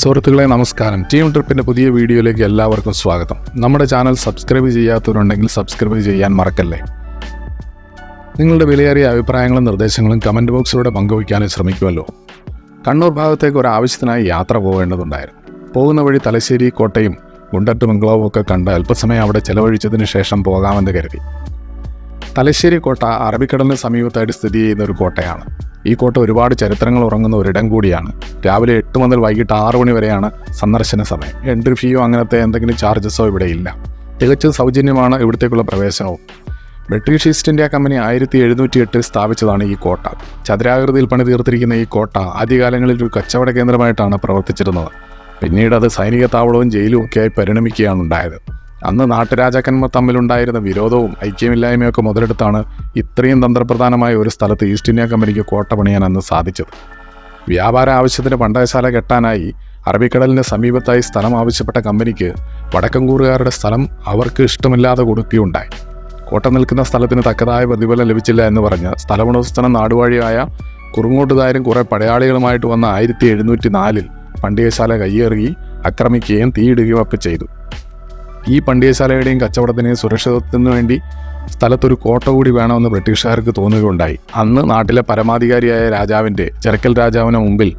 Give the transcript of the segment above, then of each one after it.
സുഹൃത്തുക്കളെ നമസ്കാരം. ടീം ട്രിപ്പിന്റെ പുതിയ വീഡിയോയിലേക്ക് എല്ലാവർക്കും സ്വാഗതം. നമ്മുടെ ചാനൽ സബ്സ്ക്രൈബ് ചെയ്യാത്തവരുണ്ടെങ്കിൽ സബ്സ്ക്രൈബ് ചെയ്യാൻ മറക്കല്ലേ? നിങ്ങളുടെ വിലയേറിയ അഭിപ്രായങ്ങളും നിർദ്ദേശങ്ങളും കമന്റ് ബോക്സിലൂടെ പങ്കുവയ്ക്കാനും ശ്രമിക്കുമല്ലോ. കണ്ണൂർ ഭാഗത്തേക്ക് ഒരു ആവശ്യത്തിനായി യാത്ര പോകേണ്ടതുണ്ടായിരുന്നു. പോകുന്ന വഴി തലശ്ശേരി കോട്ടയും ഗുണ്ടട്ട് മംഗ്ലാവും ഒക്കെ കണ്ട് അല്പസമയം അവിടെ ചെലവഴിച്ചതിന് ശേഷം പോകാമെന്ന് കരുതി. തലശ്ശേരി കോട്ട അറബിക്കടലിന് സമീപത്തായിട്ട് സ്ഥിതി ചെയ്യുന്ന ഒരു കോട്ടയാണ്. ഈ കോട്ട ഒരുപാട് ചരിത്രങ്ങൾ ഉറങ്ങുന്ന ഒരിടം കൂടിയാണ്. രാവിലെ എട്ട് മുതൽ വൈകിട്ട് ആറ് മണി വരെയാണ് സന്ദർശന സമയം. എൻട്രി ഫീയോ അങ്ങനത്തെ എന്തെങ്കിലും ചാർജസോ ഇവിടെ ഇല്ല. തികച്ചും സൗജന്യമാണ് ഇവിടത്തേക്കുള്ള പ്രവേശനവും. ബ്രിട്ടീഷ് ഈസ്റ്റ് ഇന്ത്യ കമ്പനി ആയിരത്തി എഴുന്നൂറ്റി എട്ടിൽ സ്ഥാപിച്ചതാണ് ഈ കോട്ട. ചതുരാകൃതിയിൽ പണി തീർത്തിരിക്കുന്ന ഈ കോട്ട ആദ്യകാലങ്ങളിൽ ഒരു കച്ചവട കേന്ദ്രമായിട്ടാണ് പ്രവർത്തിച്ചിരുന്നത്. പിന്നീട് അത് സൈനിക താവളവും ജയിലും ഒക്കെയായി പരിണമിക്കുകയാണ് ഉണ്ടായത്. അന്ന് നാട്ടുരാജാക്കന്മാർ തമ്മിലുണ്ടായിരുന്ന വിരോധവും ഐക്യമില്ലായ്മയൊക്കെ മുതലെടുത്താണ് ഇത്രയും തന്ത്രപ്രധാനമായ ഒരു സ്ഥലത്ത് ഈസ്റ്റ് ഇന്ത്യ കമ്പനിക്ക് കോട്ട പണിയാൻ അന്ന് സാധിച്ചത്. വ്യാപാര ആവശ്യത്തിന് പണ്ടയശാല കെട്ടാനായി അറബിക്കടലിന് സമീപത്തായി സ്ഥലം ആവശ്യപ്പെട്ട കമ്പനിക്ക് വടക്കൻകൂറുകാരുടെ സ്ഥലം അവർക്ക് ഇഷ്ടമില്ലാതെ കൊടുക്കുകയുണ്ടായി. കോട്ട നിൽക്കുന്ന സ്ഥലത്തിന് തക്കതായ പ്രതിഫലം ലഭിച്ചില്ല എന്ന് പറഞ്ഞ് സ്ഥലമുടമസ്ഥനം നാടുവാഴിയായ കുറുങ്ങോട്ടുകാരും കുറേ പടയാളികളുമായിട്ട് വന്ന ആയിരത്തി എഴുന്നൂറ്റി നാലിൽ പണ്ടികശാല കയ്യേറുകയും ആക്രമിക്കുകയും തീയിടുകയും ഒക്കെ ചെയ്തു. ഈ പണ്ടികശാലയുടെയും കച്ചവടത്തിനെയും സുരക്ഷിതത്വത്തിനു വേണ്ടി സ്ഥലത്തൊരു കോട്ട കൂടി വേണമെന്ന് ബ്രിട്ടീഷുകാർക്ക് തോന്നുകയുണ്ടായി. അന്ന് നാട്ടിലെ പരമാധികാരിയായ രാജാവിന്റെ ചെറുക്കൽ രാജാവിന് മുമ്പിൽ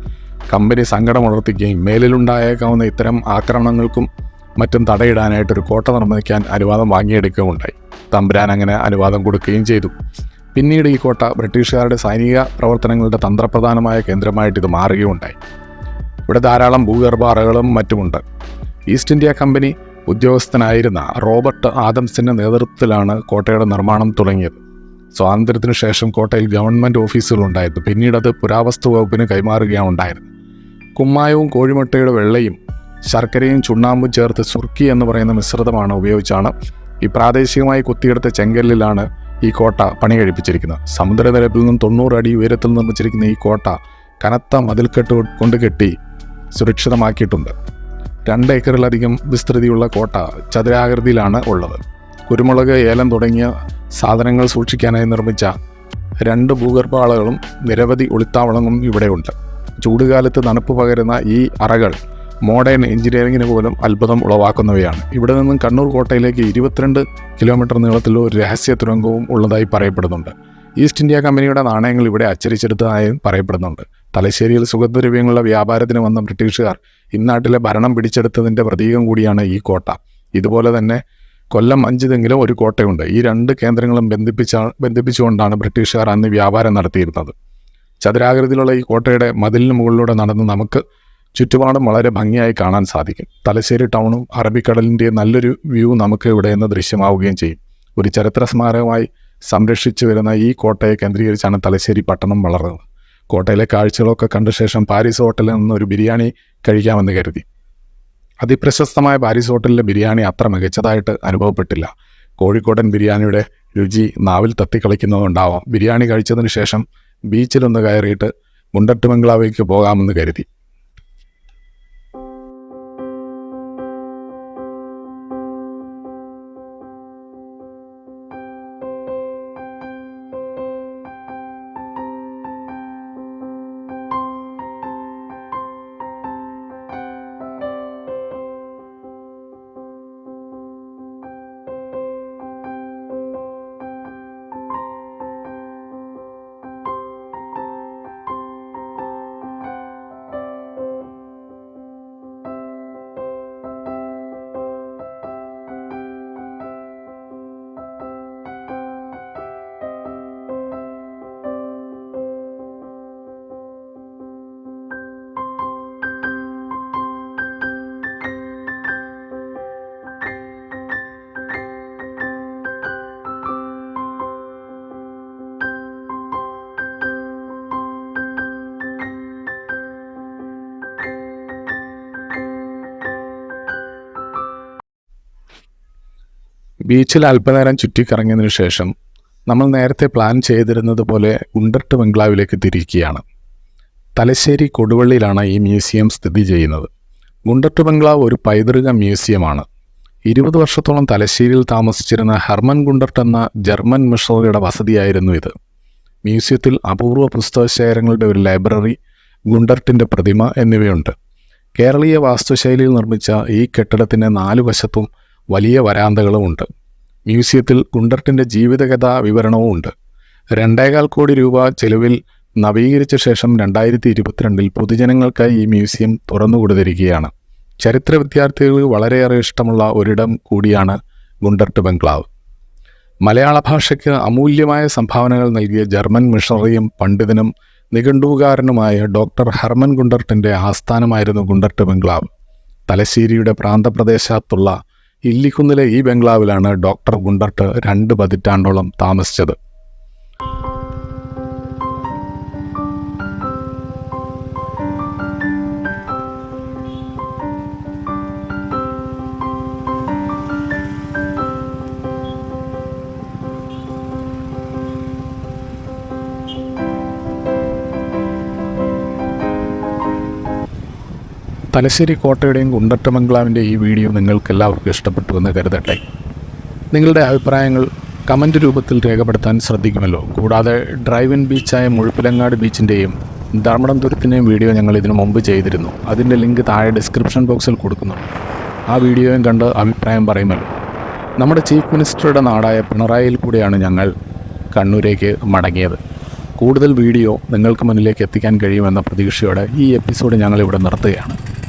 കമ്പനി സങ്കടമുണർത്തിക്കുകയും മേലിലുണ്ടായേക്കാവുന്ന ഇത്തരം ആക്രമണങ്ങൾക്കും മറ്റും തടയിടാനായിട്ടൊരു കോട്ട നിർമ്മിക്കാൻ അനുവാദം വാങ്ങിയെടുക്കുകയും ഉണ്ടായി തമ്പുരാൻ അങ്ങനെ അനുവാദം കൊടുക്കുകയും ചെയ്തു. പിന്നീട് ഈ കോട്ട ബ്രിട്ടീഷുകാരുടെ സൈനിക പ്രവർത്തനങ്ങളുടെ തന്ത്രപ്രധാനമായ കേന്ദ്രമായിട്ട് ഇത് മാറുകയുണ്ടായി. ഇവിടെ ധാരാളം ഭൂഗർഭ അറകളും മറ്റുമുണ്ട്. ഈസ്റ്റ് ഇന്ത്യ കമ്പനി ഉദ്യോഗസ്ഥനായിരുന്ന റോബർട്ട് ആദംസിന്റെ നേതൃത്വത്തിലാണ് കോട്ടയുടെ നിർമ്മാണം തുടങ്ങിയത്. സ്വാതന്ത്ര്യത്തിനു ശേഷം കോട്ടയിൽ ഗവൺമെന്റ് ഓഫീസുകളുണ്ടായിരുന്നു പിന്നീട് അത് പുരാവസ്തു വകുപ്പിന് കൈമാറുകയാണ് ഉണ്ടായിരുന്നത്. കുമ്മായവും കോഴിമുട്ടയുടെ വെള്ളയും ശർക്കരയും ചുണ്ണാമ്പും ചേർത്ത് സുർക്കി എന്ന് പറയുന്ന മിശ്രിതമാണ് ഉപയോഗിച്ചാണ് ഈ പ്രാദേശികമായി കുത്തിയെടുത്ത ചെങ്കല്ലിലാണ് ഈ കോട്ട പണി കഴിപ്പിച്ചിരിക്കുന്നത് സമുദ്രനിരപ്പിൽ നിന്നും തൊണ്ണൂറ് അടി ഉയരത്തിൽ നിർമ്മിച്ചിരിക്കുന്ന ഈ കോട്ട കനത്ത മതിൽക്കെട്ട് കൊണ്ട് കെട്ടി സുരക്ഷിതമാക്കിയിട്ടുണ്ട്. രണ്ട് ഏക്കറിലധികം വിസ്തൃതിയുള്ള കോട്ട ചതുരാകൃതിയിലാണ് ഉള്ളത്. കുരുമുളക് ഏലം തുടങ്ങിയ സാധനങ്ങൾ സൂക്ഷിക്കാനായി നിർമ്മിച്ച രണ്ട് ഭൂഗർഭാളകളും നിരവധി ഒളിത്താവളങ്ങളും ഇവിടെയുണ്ട്. ചൂടുകാലത്ത് തണുപ്പ് പകരുന്ന ഈ അറകൾ മോഡേൺ എഞ്ചിനീയറിംഗിന് പോലും അത്ഭുതം ഉളവാക്കുന്നവയാണ്. ഇവിടെ നിന്നും കണ്ണൂർ കോട്ടയിലേക്ക് ഇരുപത്തിരണ്ട് കിലോമീറ്റർ നീളത്തിലുള്ള ഒരു രഹസ്യ തുരങ്കവും ഉള്ളതായി പറയപ്പെടുന്നുണ്ട്. ഈസ്റ്റ് ഇന്ത്യ കമ്പനിയുടെ നാണയങ്ങൾ ഇവിടെ അച്ചടിച്ചെടുത്തതായും പറയപ്പെടുന്നുണ്ട്. തലശ്ശേരിയിൽ സുഗന്ധദ്രവ്യങ്ങളുടെ വ്യാപാരത്തിന് വന്ന ബ്രിട്ടീഷുകാർ ഇന്നാട്ടിലെ ഭരണം പിടിച്ചെടുത്തതിന്റെ പ്രതീകം കൂടിയാണ് ഈ കോട്ട. ഇതുപോലെ തന്നെ കൊല്ലം അഞ്ചിതെങ്കിലും ഒരു കോട്ടയുണ്ട്. ഈ രണ്ട് കേന്ദ്രങ്ങളും ബന്ധിപ്പിച്ച ബന്ധിപ്പിച്ചുകൊണ്ടാണ് ബ്രിട്ടീഷുകാർ അന്ന് വ്യാപാരം നടത്തിയിരുന്നത്. ചതുരാകൃതിയിലുള്ള ഈ കോട്ടയുടെ മതിലിന് മുകളിലൂടെ നടന്ന് നമുക്ക് ചുറ്റുപാടും വളരെ ഭംഗിയായി കാണാൻ സാധിക്കും. തലശ്ശേരി ടൗണും അറബിക്കടലിന്റെ നല്ലൊരു വ്യൂ നമുക്ക് ഇവിടെ നിന്ന് ദൃശ്യമാവുകയും ചെയ്യും. ഒരു ചരിത്ര സ്മാരകമായി സംരക്ഷിച്ചു വരുന്ന ഈ കോട്ടയെ കേന്ദ്രീകരിച്ചാണ് തലശ്ശേരി പട്ടണം വളർന്നത്. കോട്ടയിലെ കാഴ്ചകളൊക്കെ കണ്ട ശേഷം പാരീസ് ഹോട്ടലിൽ നിന്ന് ഒരു ബിരിയാണി കഴിക്കാമെന്ന് കരുതി. അതിപ്രശസ്തമായ പാരീസ് ഹോട്ടലിലെ ബിരിയാണി അത്ര മികച്ചതായിട്ട് അനുഭവപ്പെട്ടില്ല. കോഴിക്കോടൻ ബിരിയാണിയുടെ രുചി നാവിൽ തത്തിക്കളിക്കുന്നതുണ്ടാവാം ബിരിയാണി കഴിച്ചതിന് ശേഷം ബീച്ചിലൊന്ന് കയറിയിട്ട് മുണ്ടട്ടുമംഗ്ലാവിലേക്ക് പോകാമെന്ന് കരുതി. ബീച്ചിൽ അല്പനേരം ചുറ്റിക്കറങ്ങിയതിനു ശേഷം നമ്മൾ നേരത്തെ പ്ലാൻ ചെയ്തിരുന്നത് പോലെ ഉണ്ടർട്ട് ബംഗ്ലാവിലേക്ക് തിരിക്കുകയാണ്. തലശ്ശേരി കൊടുവള്ളിയിലാണ് ഈ മ്യൂസിയം സ്ഥിതി ചെയ്യുന്നത്. ഗുണ്ടട്ട് ബംഗ്ലാവ് ഒരു പൈതൃക മ്യൂസിയമാണ്. ഇരുപത് വർഷത്തോളം തലശ്ശേരിയിൽ താമസിച്ചിരുന്ന ഹെർമൻ ഗുണ്ടർട്ട് എന്ന ജർമ്മൻ മിഷണറിയുടെ വസതിയായിരുന്നു ഇത്. മ്യൂസിയത്തിൽ അപൂർവ പുസ്തകശേഖരങ്ങളുടെ ഒരു ലൈബ്രറി ഗുണ്ടർട്ടിന്റെ പ്രതിമ എന്നിവയുണ്ട്. കേരളീയ വാസ്തുശൈലിയിൽ നിർമ്മിച്ച ഈ കെട്ടിടത്തിന്റെ നാലു വശത്തും വലിയ വരാന്തകളുമുണ്ട് മ്യൂസിയത്തിൽ കുണ്ടർട്ടിന്റെ ജീവിതകഥാ വിവരണവും ഉണ്ട്. രണ്ടേകാൽ കോടി രൂപ ചെലവിൽ നവീകരിച്ച ശേഷം രണ്ടായിരത്തി ഇരുപത്തിരണ്ടിൽ പൊതുജനങ്ങൾക്കായി ഈ മ്യൂസിയം തുറന്നുകൊടുത്തിരിക്കുകയാണ്. ചരിത്ര വിദ്യാർത്ഥികൾക്ക് വളരെയേറെ ഇഷ്ടമുള്ള ഒരിടം കൂടിയാണ് ഗുണ്ടർട്ട് ബംഗ്ലാവ്. മലയാള ഭാഷയ്ക്ക് അമൂല്യമായ സംഭാവനകൾ നൽകിയ ജർമ്മൻ മിഷണറിയും പണ്ഡിതനും നിഘണ്ടുകാരനുമായ ഡോക്ടർ ഹർമൻ ഗുണ്ടർട്ടിന്റെ ആസ്ഥാനമായിരുന്നു ഗുണ്ടർട്ട് ബംഗ്ലാവ്. തലശ്ശേരിയുടെ പ്രാന്തപ്രദേശത്തുള്ള ഇല്ലിക്കുന്നിലെ ഈ ബംഗ്ലാവിലാണ് ഡോക്ടർ ഗുണ്ടർട്ട് രണ്ട് പതിറ്റാണ്ടോളം താമസിച്ചത്. തലശ്ശേരി കോട്ടയുടെയും കുണ്ടട്ട ബംഗ്ലാവിന്റെ ഈ വീഡിയോ നിങ്ങൾക്ക് എല്ലാവർക്കും ഇഷ്ടപ്പെട്ടു എന്ന് കരുതട്ടെ. നിങ്ങളുടെ അഭിപ്രായങ്ങൾ കമന്റ് രൂപത്തിൽ രേഖപ്പെടുത്താൻ ശ്രദ്ധിക്കുമല്ലോ. കൂടാതെ ഡ്രൈവ് ഇൻ ബീച്ചായ മുഴുപ്പിലങ്ങാട് ബീച്ചിന്റെയും ധർമ്മടം തുരുത്തിന്റെയും വീഡിയോ ഞങ്ങൾ ഇതിനു മുമ്പ് ചെയ്തിരുന്നു. അതിന്റെ ലിങ്ക് താഴെ ഡിസ്ക്രിപ്ഷൻ ബോക്സിൽ കൊടുക്കുന്നു ആ വീഡിയോയും കണ്ട് അഭിപ്രായം പറയുമല്ലോ. നമ്മുടെ ചീഫ് മിനിസ്റ്ററുടെ നാടായ പിണറായിയിൽ കൂടിയാണ് ഞങ്ങൾ കണ്ണൂരേക്ക് മടങ്ങിയത്. കൂടുതൽ വീഡിയോ നിങ്ങൾക്ക് മുന്നിലേക്ക് എത്തിക്കാൻ കഴിയുമെന്ന പ്രതീക്ഷയോടെ ഈ എപ്പിസോഡ് ഞങ്ങളിവിടെ നിർത്തുകയാണ്.